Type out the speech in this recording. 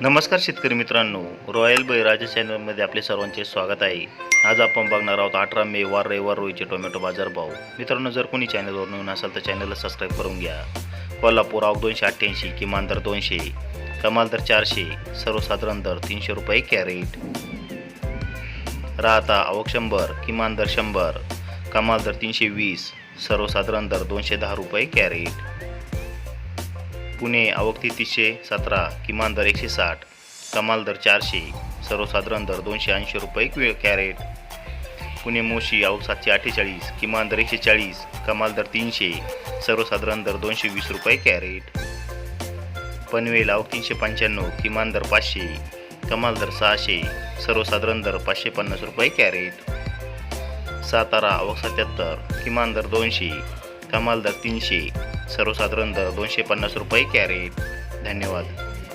नमस्कार शेतकरी मित्रांनो. रॉयल बैराजा चॅनलमध्ये आपले सर्वांचे स्वागत आहे. आज आपण बघणार आहोत अठरा मे वार रविवार रोईचे टोमॅटो बाजारभाव मित्रांनो जर कोणी चॅनलवर नवीन असाल तर चॅनलला सबस्क्राईब करून घ्या. कोल्हापूर आव दोनशे अठ्ठ्याऐंशी किमान दर दोनशे कमाल दर चारशे सर्वसाधारण दर तीनशे रुपये कॅरेट. राहता आवक शंभर किमान दर शंभर कमाल दर तीनशे वीस सर्वसाधारण दर दोनशे दहा रुपये कॅरेट. पुणे आवक तीनशे सतरा किमान दर एकशे साठ कमाल दर चारशे सर्वसाधारण दर दोनशे ऐंशी रुपये क्वे कॅरेट. पुणे मोशी आवक सातशे अठ्ठेचाळीस किमान दर एकशे चाळीस कमाल दर तीनशे सर्वसाधारण दर दोनशे वीस रुपये कॅरेट. पनवेल आवक तीनशे पंच्याण्णव किमान दर पाचशे कमाल दर सहाशे सर्वसाधारण दर पाचशे पन्नास रुपये कॅरेट. सातारा आवक सत्याहत्तर किमान दर दोनशे कमाल दर तीनशे सर्वसाधारण दर दोनशे पन्नास रुपये कॅरेट. धन्यवाद.